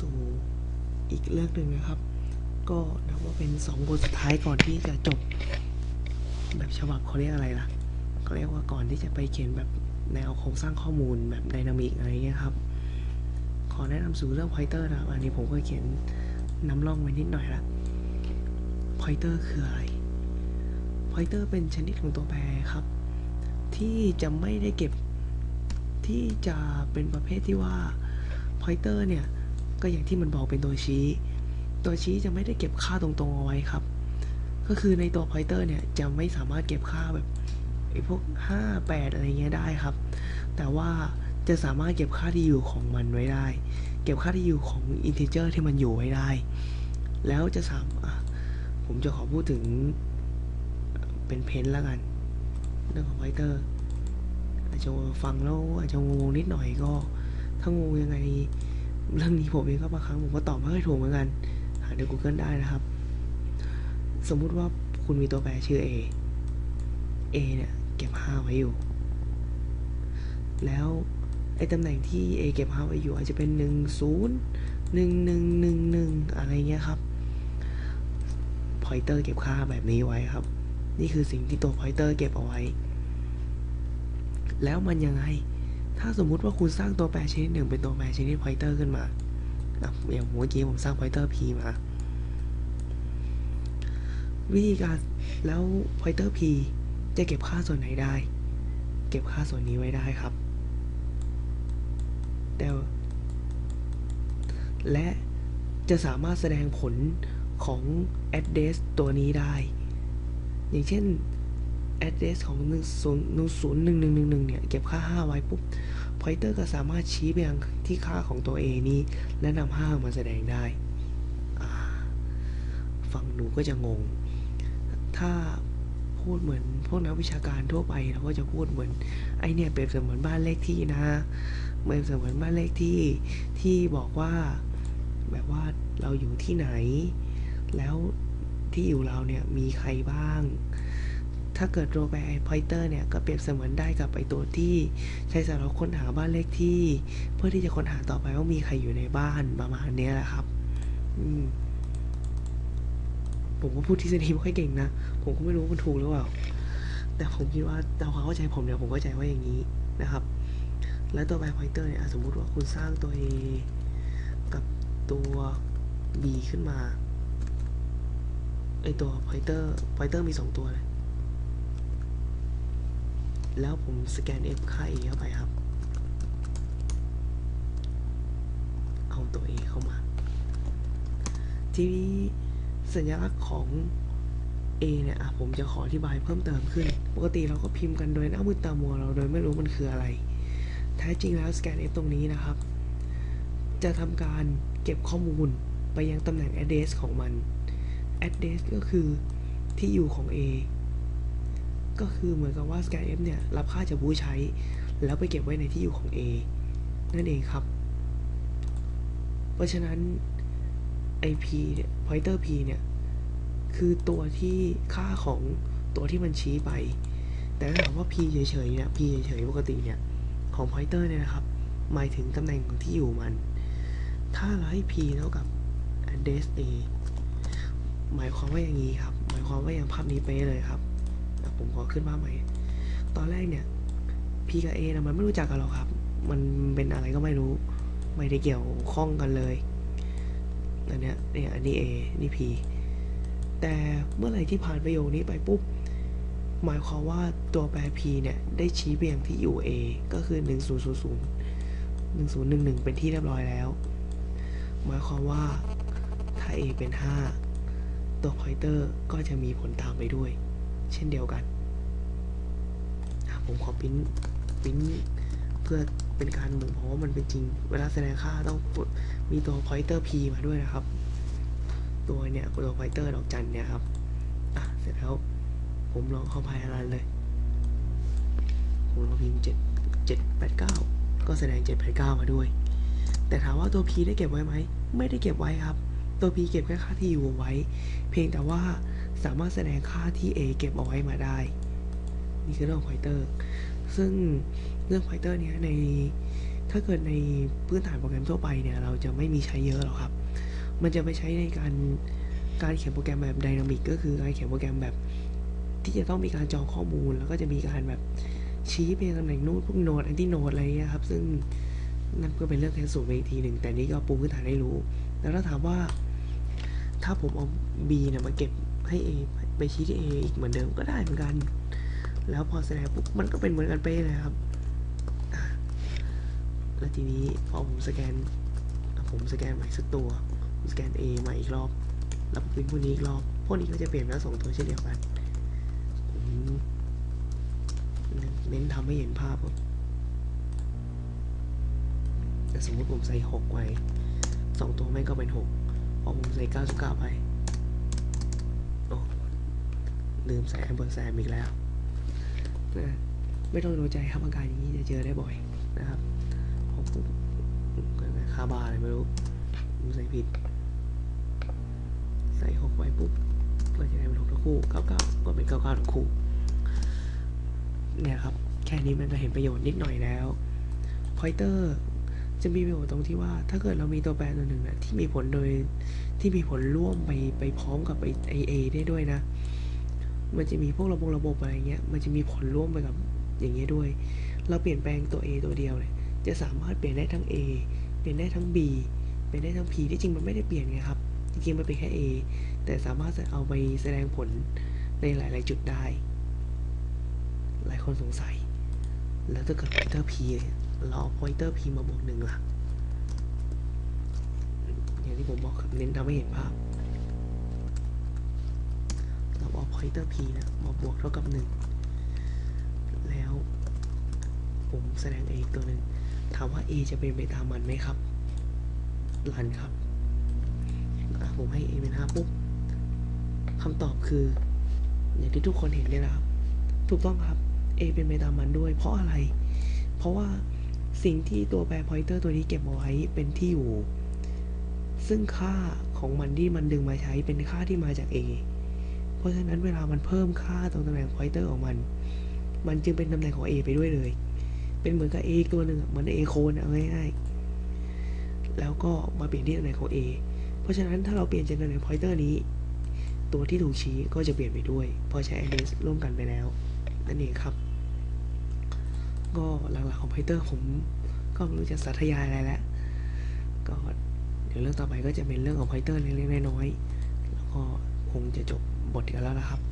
สู่อีกเรื่องหนึ่งนะครับ ก็นับว่าเป็นสองบทสุดท้ายก่อนที่จะจบ แบบฉบับเขาเรียกอะไรล่ะเขาเรียกว่าก่อนที่จะไปเขียนแบบแนวโครงสร้างข้อมูลแบบไดนามิกอะไรเงี้ยครับ ขอแนะนำสู่เรื่อง pointer นะครับ อันนี้ผมก็เขียนนำร่องไว้นิดหน่อยละ pointer คืออะไร pointer เป็นชนิดของตัวแปรครับ ที่จะไม่ได้เก็บที่จะเป็นประเภทที่ว่า pointer เนี่ย ก็อย่างที่มันบอกเป็นตัวชี้ ตัวชี้จะไม่ได้เก็บค่าตรงๆเอาไว้ครับ ก็คือในตัว pointer เนี่ยจะไม่สามารถเก็บค่าแบบไอ้พวก 5 8 อะไรเงี้ยได้ครับ แต่ว่าจะสามารถเก็บค่าที่อยู่ของมันไว้ได้ เก็บค่าที่อยู่ของ integer ที่มันอยู่ไว้ได้ แล้วจะสามผมจะขอพูดถึงเป็นเพนแล้วกัน เรื่องของ pointer อาจจะฟังแล้วอาจจะงงนิดหน่อยก็ ถ้างงยังไง เรื่องนี้ผมเองก็บางครั้งผมก็ตอบไม่ค่อยถูกเหมือนกัน หาใน Google ได้นะครับ สมมุติว่าคุณมีตัวแปรชื่อ A A เนี่ยเก็บ5ไว้อยู่ แล้วไอ้ตำแหน่งที่ A เก็บ5ไว้อยู่อาจจะเป็น 1 0 1 1 1 1 อะไรเงี้ยครับ pointer เก็บค่าแบบนี้ไว้ครับ นี่คือสิ่งที่ตัว pointer เก็บเอาไว้ แล้วมันยังไง ถ้าสมมุติว่าคุณสร้างตัวแปรชนิดหนึ่งเป็นตัวแปรชนิด pointer ขึ้นมาอะอย่างเมื่อกี้ผมสร้าง pointer p มา วิธีการแล้ว pointer p จะเก็บค่าส่วนไหนได้ เก็บค่าส่วนนี้ไว้ได้ครับ แต่และจะสามารถแสดงผลของ address ตัวนี้ได้ อย่างเช่น address ของ 1 0 1 0 1 1 1 1 เนี่ย เก็บค่า 5 ไว้ปุ๊บ pointer ก็สามารถชี้ไปยังที่ค่าของตัว A นี้ และนำ5มาแสดงได้ ฟังหนูก็จะงง ถ้าพูดเหมือนพวกนักวิชาการทั่วไปเราก็จะพูดเหมือนไอเนี่ยเปรียบเสมือนบ้านเลขที่นะเปรียบเสมือนบ้านเลขที่ที่บอกว่าแบบว่าเราอยู่ที่ไหน แล้วที่อยู่เราเนี่ยมีใครบ้าง ถ้าเกิดโรแบร์ pointer เนี่ย ก็เปรียบเสมือนได้กับไอตัวที่ใช้สำหรับค้นหาบ้านเลขที่ เพื่อที่จะค้นหาต่อไปว่ามีใครอยู่ในบ้านประมาณนี้แหละครับ อืมผมก็พูดทฤษฎีไม่ค่อยเก่งนะ ผมก็ไม่รู้มันถูกหรือเปล่า แต่ผมคิดว่าตามความเข้าใจผมเนี่ย ผมเข้าใจว่าอย่างนี้นะครับ แล้วตัวแบร์ pointer เนี่ย สมมุติว่าคุณสร้างตัว A กับตัว B ขึ้นมา ไอตัว pointer pointer มีสองตัวเลย แล้วผมสแกน F ค่า A เข้าไปครับ เอาตัว A เข้ามา ทีนี้สัญลักษณ์ของ A เนี่ยผมจะขออธิบายเพิ่มเติมขึ้น ปกติเราก็พิมพ์กันโดยหน้ามือตามัวเราโดยไม่รู้มันคืออะไร แท้จริงแล้ว scan F ตรงนี้นะครับ จะทำการเก็บข้อมูลไปยังตำแหน่ง address ของมัน address ก็คือที่อยู่ของ A ก็คือเหมือนกับว่า scan F เนี่ยรับค่าจากผู้ใช้ แล้วไปเก็บไว้ในที่อยู่ของ A นั่นเองครับ เพราะฉะนั้น IP เนี่ย pointer p เนี่ย คือตัวที่ค่าของตัวที่มันชี้ไป แต่ถ้าถามว่า p เฉยๆเนี่ย p เฉยๆปกติเนี่ย ของ pointer เนี่ยนะครับ หมายถึงตำแหน่งของที่อยู่มัน ถ้าเราให้ p เท่ากับ address a หมายความว่าอย่างนี้ครับ หมายความว่าอย่างภาพนี้เป๊ะเลยครับ ผมขอขึ้นภาพใหม่ตอนแรกเนี่ย p กับ a นะมันไม่รู้จักกันหรอกครับ มันเป็นอะไรก็ไม่รู้ ไม่ได้เกี่ยวข้องกันเลยอันเนี้ยเนี่ยอันนี้ A นี่ P แต่เมื่อไหร่ที่ผ่านประโยคนี้ไปปุ๊บ หมายความว่าตัวแปร P เนี่ย ได้ชี้ไปยังที่อยู่ A ก็คือ 1000 1011 เป็นที่เรียบร้อยแล้ว หมายความว่าถ้า A เป็น 5 ตัว pointer ก็จะมีผลตามไปด้วย เช่นเดียวกันผมขอปิ้นปิ้นเพื่อเป็นการบ่งบอกว่ามันเป็นจริง เวลาแสดงค่าต้องมีตัว pointer p มาด้วยนะครับ ตัวเนี่ยตัว pointer ดอกจันเนี่ยครับ อะ เสร็จแล้ว ผมลองเข้าพายรันเลย ผมลองพิมพ์เจ็ดเจ็ดแปดเก้าก็แสดงเจ็ดแปดเก้ามาด้วย แต่ถามว่าตัว p ได้เก็บไว้ไหม ไม่ได้เก็บไว้ครับ ตัว p เก็บแค่ค่าที่อยู่ไว้ เพียงแต่ว่า สามารถแสดงค่าที่ a เก็บเอาไว้มาได้ นี่คือเรื่อง pointer ซึ่งเรื่อง pointer เนี้ยในถ้าเกิดในพื้นฐานโปรแกรมทั่วไปเนี่ย เราจะไม่มีใช้เยอะหรอกครับ มันจะไปใช้ในการการเขียนโปรแกรมแบบไดนามิกก็คือการเขียนโปรแกรมแบบ ที่จะต้องมีการจองข้อมูล แล้วก็จะมีการแบบชี้ไปตำแหน่งนู้นพวกโนดแอนตี้โนดอะไรเงี้ยครับ ซึ่งนั่นก็เป็นเรื่องแค่สูตรไปอีกทีหนึ่งแต่นี่ก็ปูพื้นฐานให้รู้ แล้วถ้าถามว่าถ้าผมเอา B เนี่ยมาเก็บ ให้ A ไปชี้ที่ A อีกเหมือนเดิมก็ได้เหมือนกัน แล้วพอแสดงปุ๊บมันก็เป็นเหมือนกันเป๊ะเลยครับ แล้วทีนี้พอผมสแกน ผมสแกนใหม่สักตัวผมสแกน A ใหม่อีกรอบ แล้วผมพิมพ์พวกนี้อีกรอบ พวกนี้ก็จะเปลี่ยนแล้วสองตัวเช่นเดียวกันเน้นทำให้เห็นภาพครับแต่สมมติผมใส่หกไว้สองตัวแม่งก็เป็นหกพอผมใส่เก้าสิบเก้าไป โอ้ ลืมใส่แอมเบอร์แซมอีกแล้วนะไม่ต้องโดนใจครับอาการอย่างนี้จะเจอได้บ่อยนะครับพอปุ๊บคาบาอะไรไม่รู้ผมใส่ผิด ใส่หกไว้ปุ๊บก็จะได้เป็นหกทั้งคู่เก้าเก้าก็เป็นเก้าเก้าทั้งคู่เนี่ยครับ แค่นี้มันก็เห็นประโยชน์นิดหน่อยแล้ว pointer จะมีประโยชน์ตรงที่ว่าถ้าเกิดเรามีตัวแปรตัวหนึ่งนะที่มีผลโดยที่มีผลร่วมไปไปพร้อมกับไอไอเอได้ด้วยนะ มันจะมีพวกระบบระบบอะไรเงี้ย มันจะมีผลร่วมไปกับอย่างเงี้ยด้วย เราเปลี่ยนแปลงตัว A ตัวเดียวเลย จะสามารถเปลี่ยนได้ทั้ง A เปลี่ยนได้ทั้ง B เปลี่ยนได้ทั้ง P ที่จริงมันไม่ได้เปลี่ยนไงครับ จริงๆมันเป็นแค่ A แต่สามารถเอาไปแสดงผลในหลาย ๆ จุดได้ หลายคนสงสัย แล้วถ้าเกิด pointer p เราเอา pointer p มาบวกหนึ่งล่ะอย่างที่ผมบอกครับเน้นทำให้เห็นภาพ เราเอา pointer p นะมาบวกเท่ากับหนึ่งแล้วผมแสดง a ตัวหนึ่งถามว่า a จะเป็นไปตามมันไหมครับรันครับผมให้ a เป็นห้าปุ๊บคำตอบคือ อย่างที่ทุกคนเห็นเลยนะครับ ถูกต้องครับ A เป็นไปตามมันด้วย เพราะอะไร เพราะว่าสิ่งที่ตัวแปร pointer ตัวนี้เก็บเอาไว้เป็นที่อยู่ ซึ่งค่าของมันที่มันดึงมาใช้เป็นค่าที่มาจาก A เพราะฉะนั้นเวลามันเพิ่มค่าตรงตำแหน่ง pointer ของมัน มันจึงเป็นตำแหน่งของ A ไปด้วยเลย เป็นเหมือนกับ A ตัวหนึ่งเหมือน A โคนเอาง่ายๆ แล้วก็มาเปลี่ยนที่ตำแหน่งของ A เพราะฉะนั้นถ้าเราเปลี่ยนจากตำแหน่ง pointer นี้ ตัวที่ถูกชี้ก็จะเปลี่ยนไปด้วย พอใช้ alias ร่วมกันไปแล้ว นั่นเองครับ ก็หลักๆของ Python ผมก็ไม่รู้จะสาธยายอะไรแล้ว ก็เดี๋ยวเรื่องต่อไปก็จะเป็นเรื่องของ Python เล็กๆน้อยๆแล้วก็คงจะจบ บทกันแล้วนะครับ